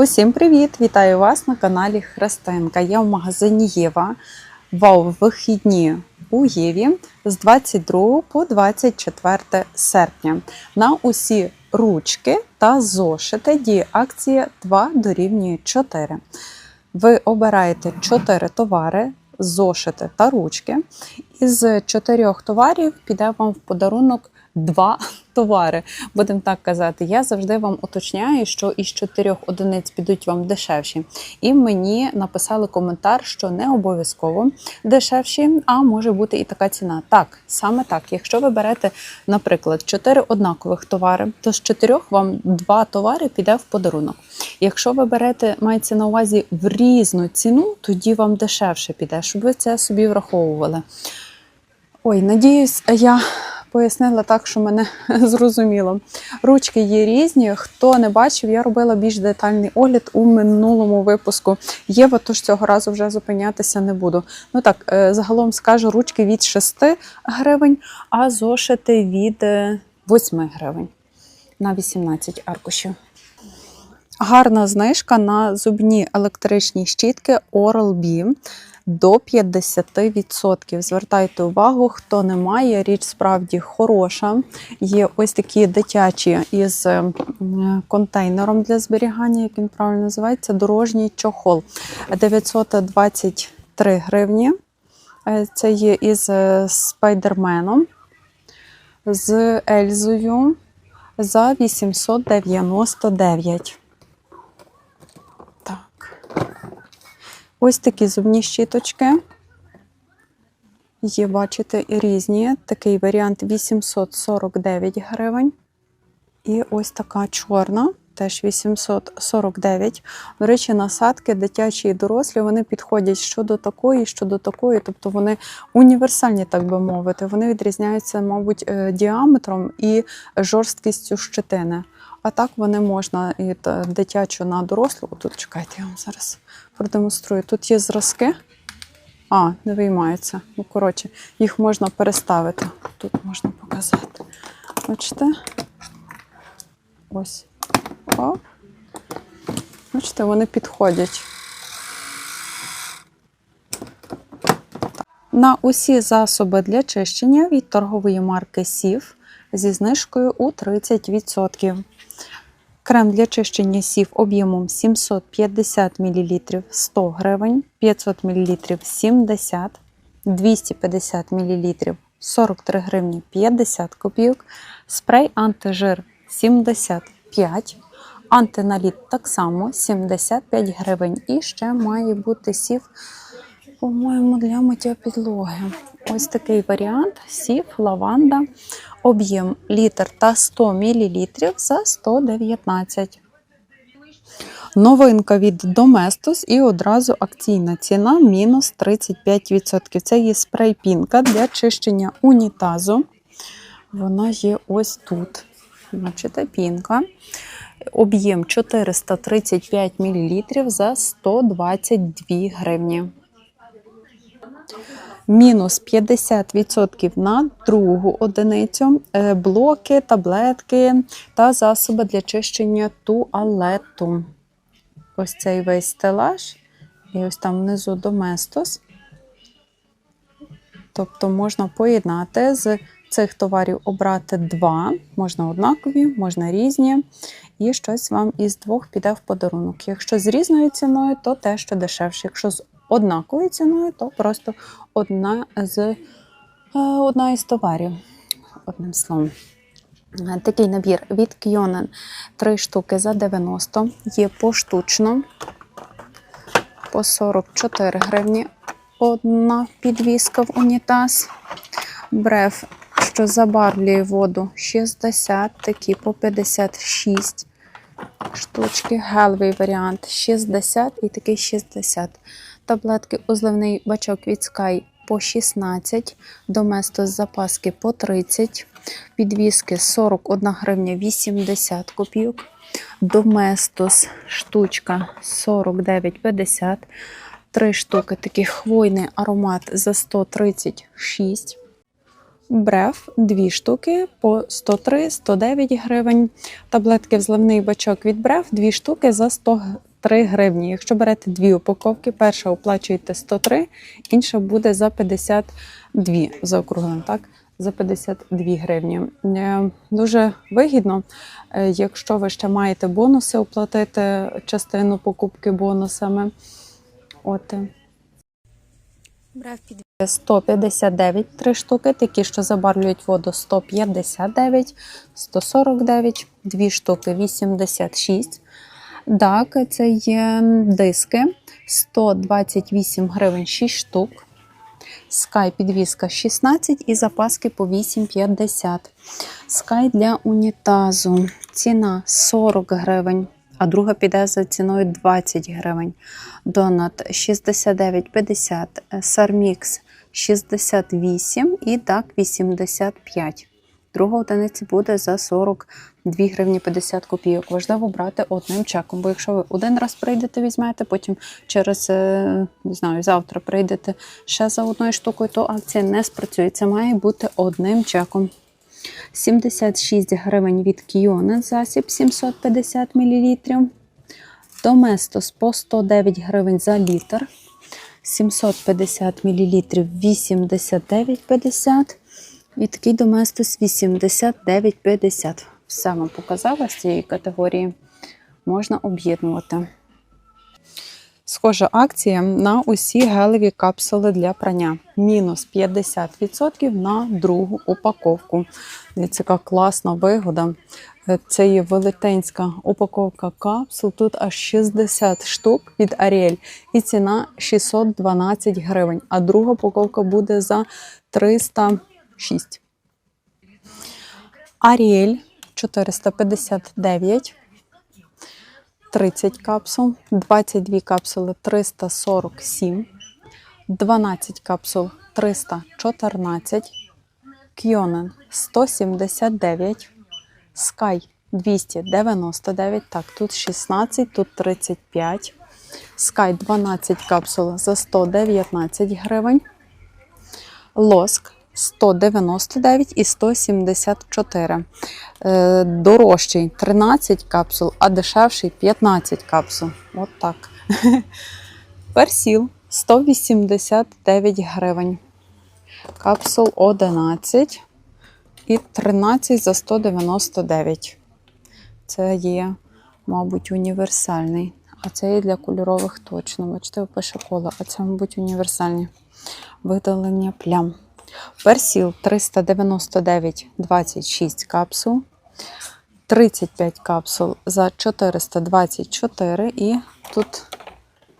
Усім привіт! Вітаю вас на каналі Христинка. Я в магазині Єва в вихідні у Єві з 22 по 24 серпня. На усі ручки та зошити діє акція 2 дорівнює 4. Ви обираєте 4 товари, зошити та ручки. Із чотирьох товарів піде вам в подарунок два товари. Будемо так казати. Я завжди вам уточняю, що із чотирьох одиниць підуть вам дешевші. І мені написали коментар, що не обов'язково дешевші, а може бути і така ціна. Так, саме так. Якщо ви берете, наприклад, чотири однакових товари, то з чотирьох вам два товари піде в подарунок. Якщо ви берете, мається на увазі в різну ціну, тоді вам дешевше піде, щоб ви це собі враховували. Ой, надіюсь, я пояснила так, що мене зрозуміло. Ручки є різні. Хто не бачив, я робила більш детальний огляд у минулому випуску. Єва, тож цього разу вже зупинятися не буду. Ну так, е, загалом скажу, ручки від 6 гривень, а зошити від е, 8 гривень на 18 аркушів. Гарна знижка на зубні електричні щітки Oral-B до 50%. Звертайте увагу, хто не має, річ справді хороша. Є ось такі дитячі із е, контейнером для зберігання, як він правильно називається, дорожній чохол. 923 гривні. Е, Це є із е, спайдерменом, з Ельзою за 899. Ось такі зубні щіточки. Є, бачите, різні. Такий варіант 849 гривень. І ось така чорна, теж 849. До речі, насадки дитячі і дорослі, вони підходять що до такої, що до такої. Тобто вони універсальні, так би мовити. Вони відрізняються, мабуть, е, діаметром і жорсткістю щетини. А так вони можна і дитячу на дорослу. Тут чекайте, я вам зараз продемонструю. Тут є зразки. А, не виймаються. Ну, коротше, їх можна переставити. Тут можна показати. Бачите? Ось. О. Бачите, вони підходять. На усі засоби для чищення від торгової марки Сів зі знижкою у 30%. Крем для чищення сів об'ємом 750 мл 100 гривень, 500 мл 70, 250 мл 43 гривні 50 копійок, спрей антижир 75, антиналіт так само 75 гривень. І ще має бути сів, по-моєму, для миття підлоги. Ось такий варіант: сів, лаванда, об'єм літр та 100 мл за 119. Новинка від Domestos і одразу акційна ціна мінус 35%. Це є спрей пінка для чищення унітазу. Вона є ось тут. Бачите, пінка. Об'єм 435 мл за 122 гривні мінус 50% на другу одиницю, е, блоки, таблетки та засоби для чищення туалету. Ось цей весь стелаж. І ось там внизу доместос. Тобто можна поєднати з цих товарів обрати два, можна однакові, можна різні, і щось вам із двох піде в подарунок. Якщо з різною ціною, то те, що дешевше. Якщо з однаковою ціною, то просто одна з е, одна із товарів. Одним словом. Е, Такий набір від Кьонен 3 штуки за 90, є поштучно по 44 гривні. Одна підвіска в унітаз. Бреф, що забарвлює воду 60, такі по 56 штучки. Гелевий варіант 60 і такий 60. Таблетки узливний бачок від Sky по 16, Доместос запаски по 30, підвіски 41 гривня 80 копійок, Доместос штучка 49,50, три штуки таких хвойний аромат за 136. Бреф дві штуки по 103-109 гривень. Таблетки взливний бачок від Бреф дві штуки за 100 3 гривні. Якщо берете дві упаковки, перша оплачуєте 103, інша буде за 52 заокруглено, так? За 52 гривні. Е, Дуже вигідно, е, якщо ви ще маєте бонуси, оплатити частину покупки бонусами. От. е, Брав під 159 три штуки, такі, що забарвлюють воду 159, 149, дві штуки 86. Так, це є диски 128 гривень 6 штук. Скай підвіска 16 і запаски по 8,50. Скай для унітазу. Ціна 40 гривень, а друга піде за ціною 20 гривень. Донат 69,50, Сармікс 68 і так 85. Друга одиниця буде за 42 гривні 50 копійок. Важливо брати одним чеком, бо якщо ви один раз прийдете, візьмете, потім через е, не знаю, завтра прийдете ще за одною штукою, то акція не спрацює. Це має бути одним чеком. 76 гривень від Кіона засіб 750 мл. Доместос по 109 гривень за літр. 750 мл 89,50. І такий доместос 89,50. Все вам показала з цієї категорії. Можна об'єднувати. Схожа акція на усі гелеві капсули для прання. Мінус 50% на другу упаковку. Дивіться, яка класна вигода. Це є велетенська упаковка капсул. Тут аж 60 штук від Ariel. І ціна 612 гривень. А друга упаковка буде за 306. Ariel 459. 30 капсул, 22 капсули 347, 12 капсул 314, Кьонен 179, Sky 299, так, тут 16, тут 35, Sky 12 капсул за 119 гривень, Лоск 199 і 174. Е, Дорожчий 13 капсул, а дешевший 15 капсул. От так. Персіл 189 гривень. Капсул 11 і 13 за 199. Це є, мабуть, універсальний. А це є для кольорових точно. Бачите, пише коло, а це, мабуть, універсальні. Видалення плям. Персіл 399 26 капсул. 35 капсул за 424 і тут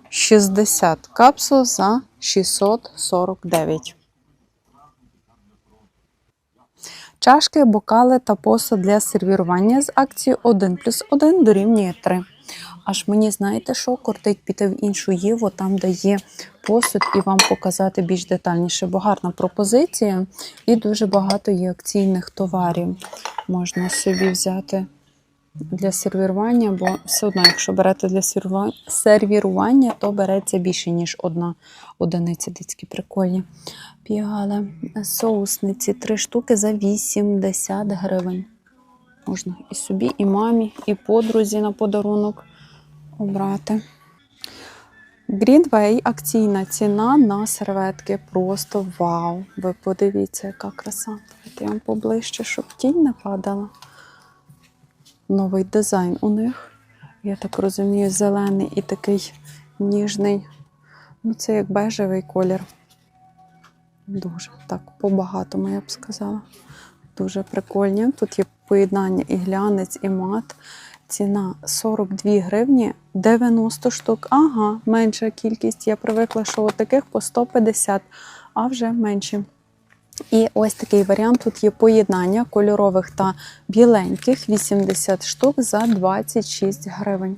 60 капсул за 649. Чашки, бокали та посуд для сервірування з акцією 1 плюс 1 дорівнює 3. Аж мені, знаєте, що кортить піти в іншу Єву, там, де є посуд, і вам показати більш детальніше. Бо гарна пропозиція і дуже багато є акційних товарів. Можна собі взяти для сервірування, бо все одно, якщо берете для сервірування, то береться більше, ніж одна одиниця. Дицькі прикольні. Піали, соусниці, три штуки за 80 гривень. Можна і собі, і мамі, і подрузі на подарунок обрати. Greenway акційна ціна на серветки. Просто вау! Ви подивіться, яка краса. Давайте я вам поближче, щоб тінь не падала. Новий дизайн у них. Я так розумію, зелений і такий ніжний. Ну, це як бежевий колір. Дуже так, по-багатому, я б сказала. Дуже прикольні. Тут є поєднання і глянець, і мат. Ціна 42 гривні, 90 штук. Ага, менша кількість. Я привикла, що от таких по 150, а вже менші. І ось такий варіант. Тут є поєднання кольорових та біленьких 80 штук за 26 гривень.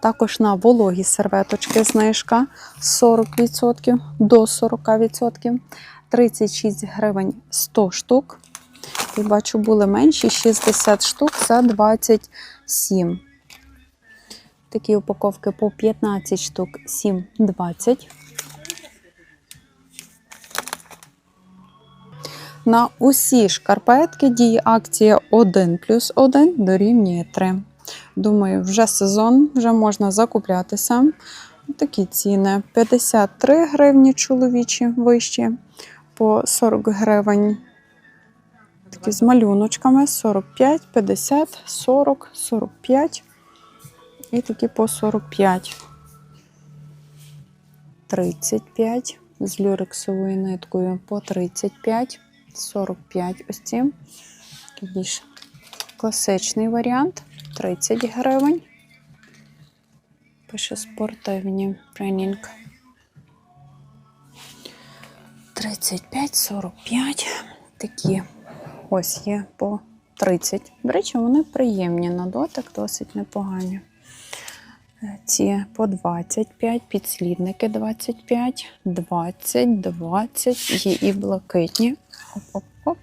Також на вологі серветочки знижка 40% до 40%. 36 гривень 100 штук. І бачу, були менші 60 штук за 27. Такі упаковки по 15 штук 7,20. На усі шкарпетки діє акція 1 плюс 1 дорівнює 3. Думаю, вже сезон, вже можна закуплятися. Такі ціни: 53 гривні чоловічі вищі, по 40 гривень. Такі з малюночками 45, 50, 40, 45 і такі по 45. 35 з люрексовою ниткою по 35, 45 ось ці. Більш класичний варіант 30 гривень. Пише спортивні тренінг. 35, 45. Такі ось є по 30. До речі, вони приємні на дотик, досить непогані. Е, Ці по 25, підслідники 25, 20, 20, є і блакитні. Оп-оп-оп.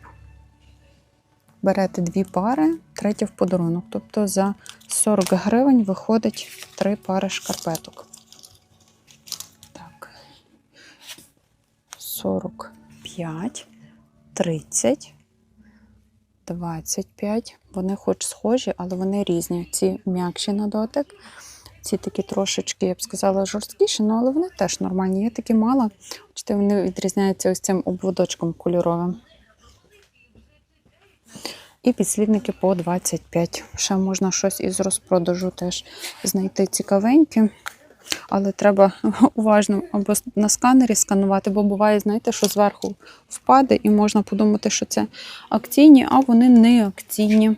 Берете дві пари, третя в подарунок. Тобто за 40 гривень виходить три пари шкарпеток. Так. 45, 30, 25. Вони хоч схожі, але вони різні. Ці м'якші на дотик. Ці такі трошечки, я б сказала, жорсткіші, ну, але вони теж нормальні. Я такі мала. Бачите, вони відрізняються ось цим обводочком кольоровим. І підслідники по 25. Ще можна щось із розпродажу теж знайти цікавеньке. Але треба уважно або на сканері сканувати, бо буває, знаєте, що зверху впаде, і можна подумати, що це акційні, а вони не акційні.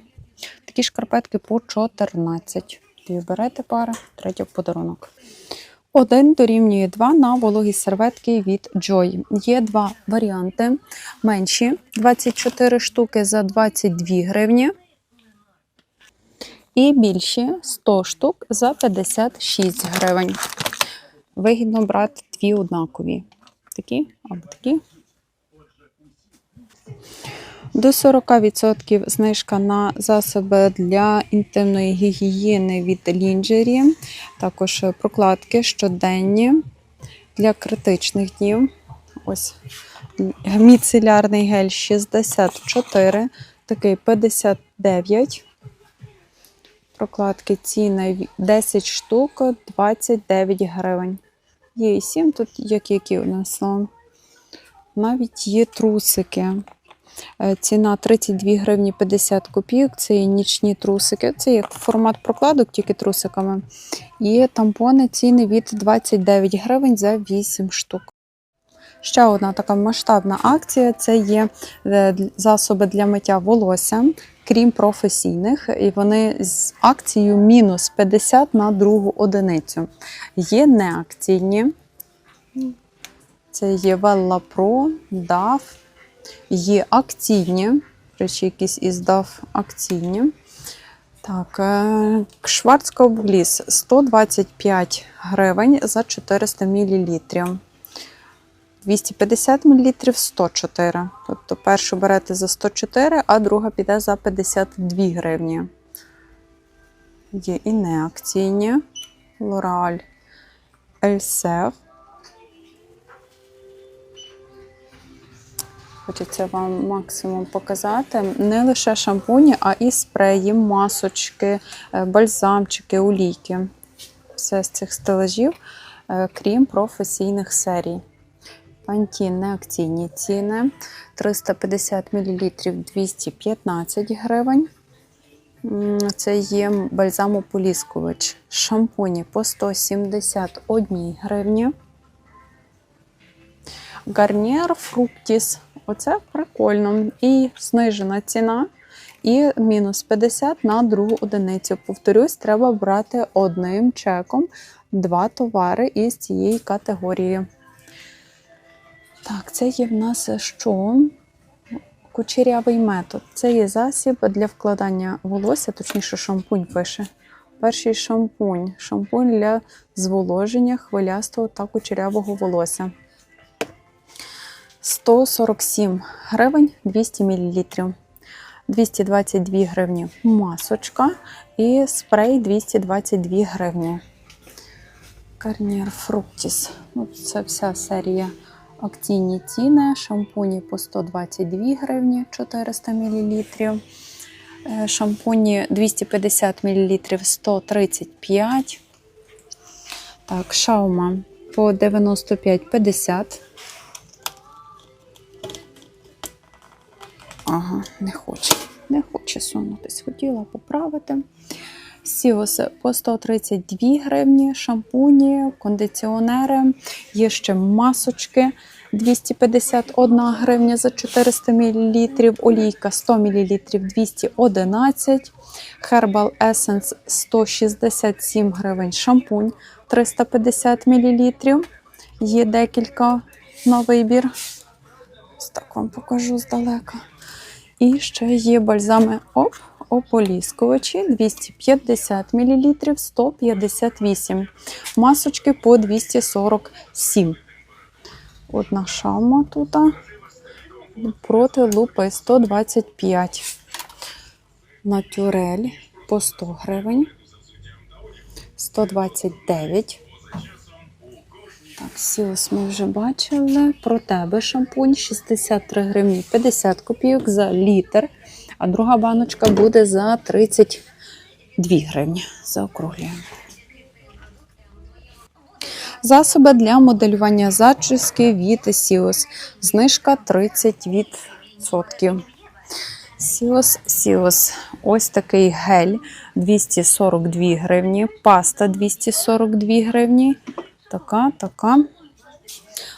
Такі шкарпетки по 14. Дві берете пари, третя в подарунок. Один дорівнює 2 на вологі серветки від Joy. Є два варіанти. Менші 24 штуки за 22 гривні. І більші 100 штук за 56 гривень. Вигідно брати дві однакові. Такі або такі. До 40% знижка на засоби для інтимної гігієни від Лінджері, також прокладки щоденні для критичних днів. Ось міцелярний гель 64, такий 59. Прокладки ціни 10 штук 29 гривень. Є і 7, тут як які у нас. Навіть є трусики. Е, Ціна 32 гривні 50 копійок. Це є нічні трусики. Це як формат прокладок, тільки трусиками. І тампони ціни від 29 гривень за 8 штук. Ще одна така масштабна акція це є е, засоби для миття волосся, крім професійних, і вони з акцією мінус 50 на другу одиницю. Є неакційні. Це є Vella Pro, DAF, є акційні, речі, якісь із DAF акційні. Так, е, 125 гривень за 400 мл. 250 мл 104. Тобто першу берете за 104, а друга піде за 52 гривні. Є і неакційні. L'Oreal Elsef. Хочеться вам максимум показати. Не лише шампуні, а і спреї, масочки, е, бальзамчики, олійки. Все з цих стелажів, е, крім професійних серій. Пантін неакційні ціни. 350 мл 215 гривень. Це є бальзамополіскувач. Шампуні по 171 гривні. Гарнір Фруктіс. Оце прикольно. І знижена ціна. І мінус 50 на другу одиницю. Повторюсь, треба брати одним чеком два товари із цієї категорії. Так, це є в нас що? Кучерявий метод. Це є засіб для вкладання волосся, точніше, шампунь пише. Перший шампунь. Шампунь для зволоження хвилястого та кучерявого волосся. 147 гривень 200 мл. 222 гривні масочка і спрей 222 гривні. Гарнір Фруктіс. Ну, Це вся серія Акційні ціни, шампуні по 122 гривні 400 мл. Шампуні 250 мл 135. Так, шаума по 95,50. Ага, не хоче. Не хоче сунутись. Хотіла поправити. Сіоси по 132 гривні, шампуні, кондиціонери, є ще масочки 251 гривня за 400 мл, олійка 100 мл 211, Herbal Essence 167 гривень, шампунь 350 мл. Є декілька на вибір. Ось так вам покажу здалека. І ще є бальзами оп, ополіскувачі 250 мл 158. Масочки по 247. Одна шаума тут. Проти лупи 125. Натюрель по 100 гривень. 129. Так, сіос ми вже бачили. Про тебе шампунь 63 гривні 50 копійок за літр, а друга баночка буде за 32 гривні. Заокруглюємо. Засоби для моделювання зачіски від Сіос. Знижка 30%. Сіос, Сіос. Ось такий гель 242 гривні, паста 242 гривні. Така, така.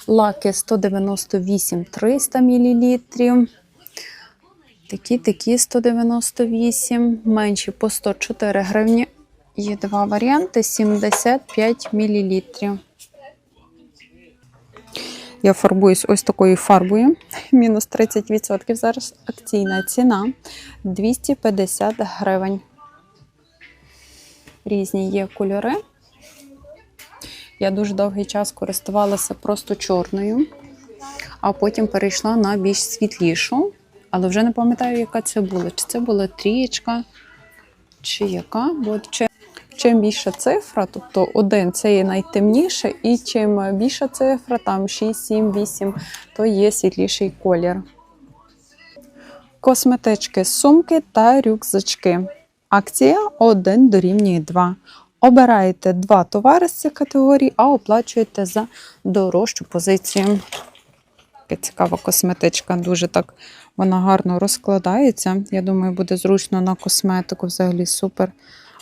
Лаки 198 300 мл. Такі, такі 198, менші по 104 гривні. Є два варіанти 75 мл. Я фарбуюсь ось такою фарбою. Мінус 30%. Зараз акційна ціна 250 гривень. Різні є кольори. Я дуже довгий час користувалася просто чорною, а потім перейшла на більш світлішу. Але вже не пам'ятаю, яка це була. Чи це була трієчка, чи яка. Бо чим, чим більша цифра, тобто один це є найтемніше, і чим більша цифра, там 6, 7, 8, то є світліший колір. Косметички, сумки та рюкзачки. Акція 1 дорівнює 2. Обираєте два товари з цих категорій, а оплачуєте за дорожчу позицію. Така цікава косметичка, дуже так вона гарно розкладається. Я думаю, буде зручно на косметику, взагалі супер.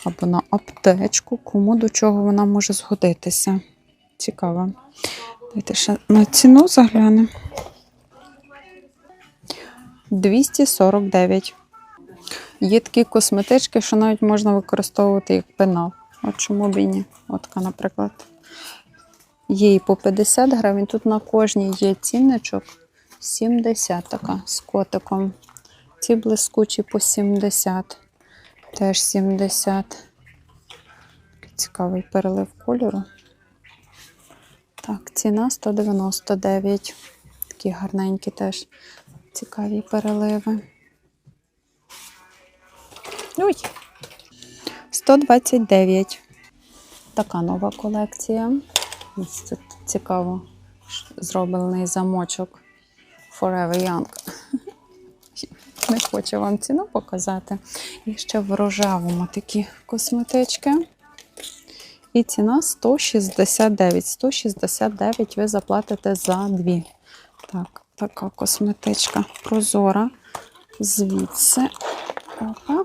Або на аптечку, кому до чого вона може згодитися. Цікаво. Давайте ще на ціну заглянемо. 249. Є такі косметички, що навіть можна використовувати як пенал. От чому б і ні. От така, наприклад. Є і по 50 гривень. Тут на кожній є цінничок 70 така з котиком. Ці блискучі по 70. Теж 70. Такий Цікавий перелив кольору. Так, ціна 199. Такі гарненькі теж цікаві переливи. Ой! 129. Така нова колекція. Ось Тут цікаво зроблений замочок Forever Young. Не хочу вам ціну показати. І ще в рожевому такі косметички. І ціна 169. 169 ви заплатите за дві. Так, така косметичка прозора. Звідси. Опа.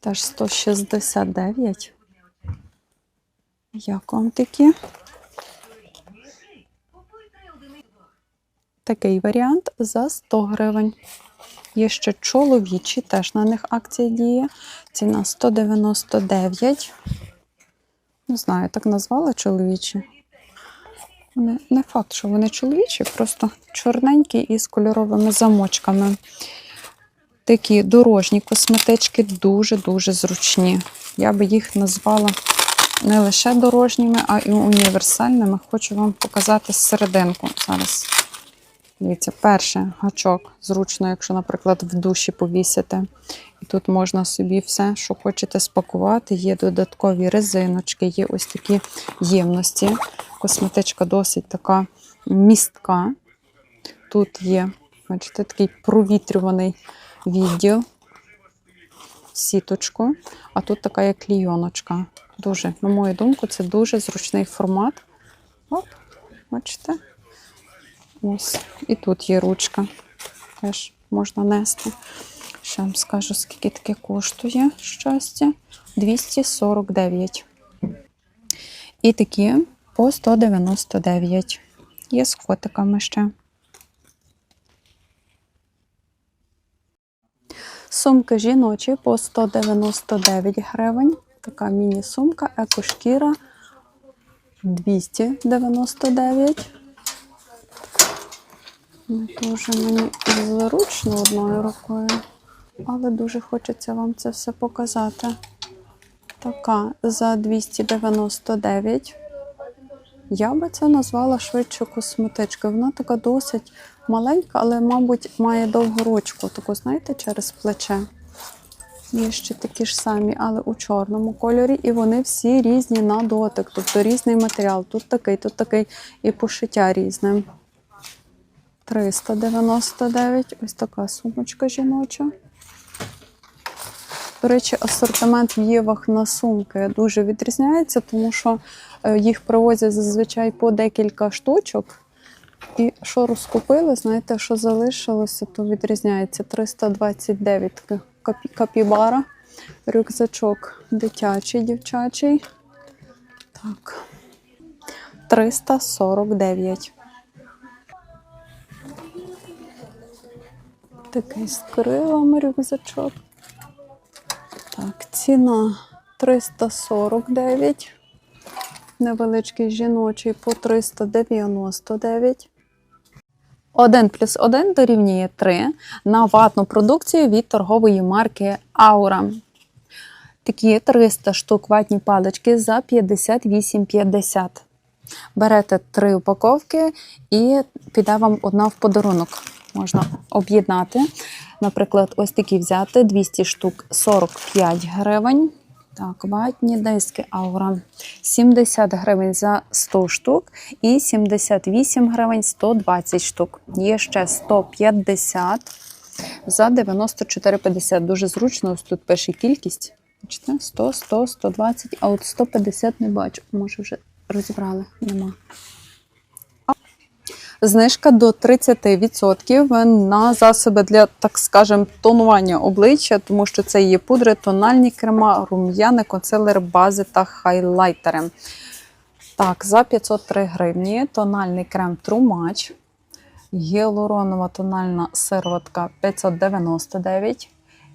Теж 169. Як вам такі? Такий варіант за 100 гривень. Є ще чоловічі, теж на них акція діє. Ціна 199. Не знаю, так назвали чоловічі. Вони, не факт, що вони чоловічі, просто чорненькі і з кольоровими замочками. Такі дорожні косметички дуже-дуже зручні. Я би їх назвала не лише дорожніми, а й універсальними. Хочу вам показати серединку зараз. Дивіться, перше гачок зручно, якщо, наприклад, в душі повісити. І тут можна собі все, що хочете спакувати. Є додаткові резиночки, є ось такі ємності. Косметичка досить така містка. Тут є, бачите, такий провітрюваний відділ, сіточку, а тут така як клійоночка. Дуже, на мою думку, це дуже зручний формат. Оп, бачите? Ось. І тут є ручка. Теж можна нести. Ще вам скажу, скільки таке коштує щастя. 249. І такі по 199. Є з котиками ще. Сумки жіночі по 199 гривень. Така міні-сумка, екошкіра 299. Не дуже мені зручно одною рукою, але дуже хочеться вам це все показати. Така за 299. Я би це назвала швидше косметичкою. Вона така досить маленька, але, мабуть, має довгу ручку, таку, знаєте, через плече. Є ще такі ж самі, але у чорному кольорі, і вони всі різні на дотик, тобто різний матеріал. Тут такий, тут такий, і пошиття різне. 399. Ось така сумочка жіноча. До речі, асортимент в Євах на сумки дуже відрізняється, тому що е, їх привозять зазвичай по декілька штучок. І що розкупили, знаєте, що залишилося, то відрізняється 329 капібара, рюкзачок дитячий, дівчачий. Так. 349. Такий з крилами рюкзачок. Так, ціна 349. Невеличкий жіночий по 399. 1 плюс 1 дорівнює 3 на ватну продукцію від торгової марки Aura. Такі 300 штук ватні палички за 58,50. Берете три упаковки і піде вам одна в подарунок. Можна об'єднати. Наприклад, ось такі взяти 200 штук 45 гривень. Так, ватні диски Aura. 70 гривень за 100 штук і 78 гривень 120 штук. Є ще 150 за 94,50. Дуже зручно. Ось тут пише кількість. Бачите? 100, 100, 120, а от 150 не бачу. Може вже розібрали? Нема. Знижка до 30% на засоби для, так скажемо, тонування обличчя, тому що це є пудри, тональні крема, рум'яни, консилери, бази та хайлайтери. Так, за 503 гривні тональний крем Match, гіалуронова тональна сироватка 599,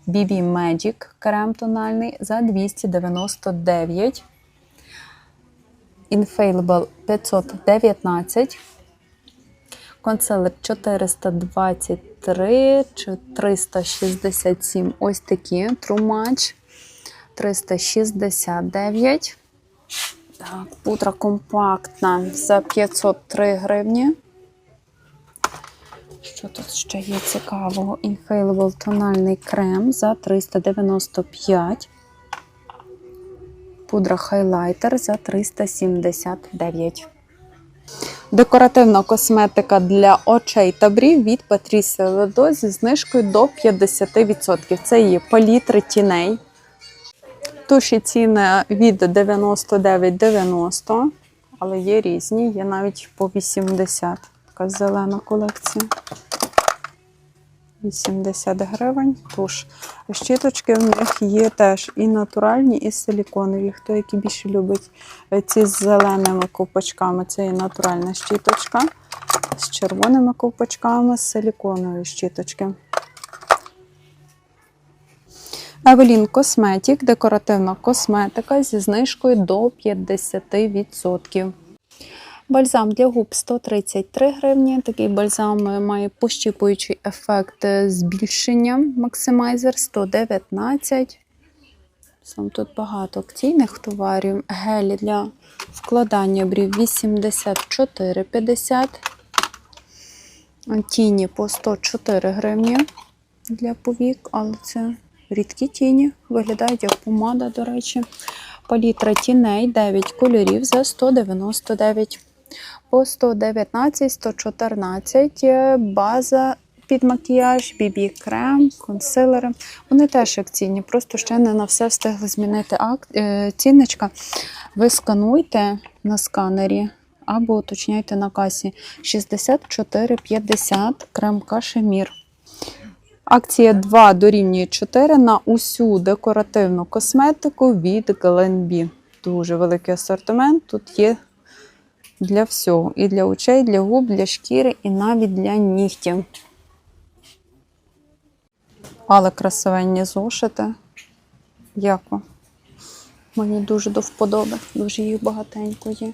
BB Magic крем тональний за 299, Infallible 519, консилер 423 чи 367. Ось такі Match 369. Так, пудра компактна за 503 гривні. Що тут ще є цікавого? Infallible тональний крем за 395. Пудра хайлайтер за 379. Декоративна косметика для очей та брів від Patricia Ledo зі знижкою до 50%. Це є палітри тіней. Туші ціни від 99,90, але є різні, є навіть по 80. Така зелена колекція. 80 гривень. Туш. Щіточки в них є теж і натуральні, і силіконові. Хто які більше любить е, ці з зеленими ковпачками, це є натуральна щіточка. З червоними ковпачками, з силіконової щіточки. Evelyn Cosmetic – декоративна косметика зі знижкою до 50%. Бальзам для губ 133 гривні. Такий бальзам е, має пощіпуючий ефект е, збільшення. Максимайзер 119. Сам тут багато акційних товарів. Гелі для вкладання брів 84,50. Тіні по 104 гривні для повік, але це рідкі тіні. Виглядають як помада, до речі. Палітра тіней 9 кольорів за 199. По 119, 114 е, база під макіяж, бібі крем, консилери. Вони теж акційні, просто ще не на все встигли змінити е, цінничка. Ви скануйте на сканері або уточняйте на касі 64,50 крем кашемір. Акція 2 дорівнює 4 на усю декоративну косметику від Glenbee. Дуже великий асортимент. Тут є для всього. І для очей, для губ, для шкіри, і навіть для нігтів. Але красивенні зошити. Як вам? Мені дуже до вподоби. Дуже їх багатенько є.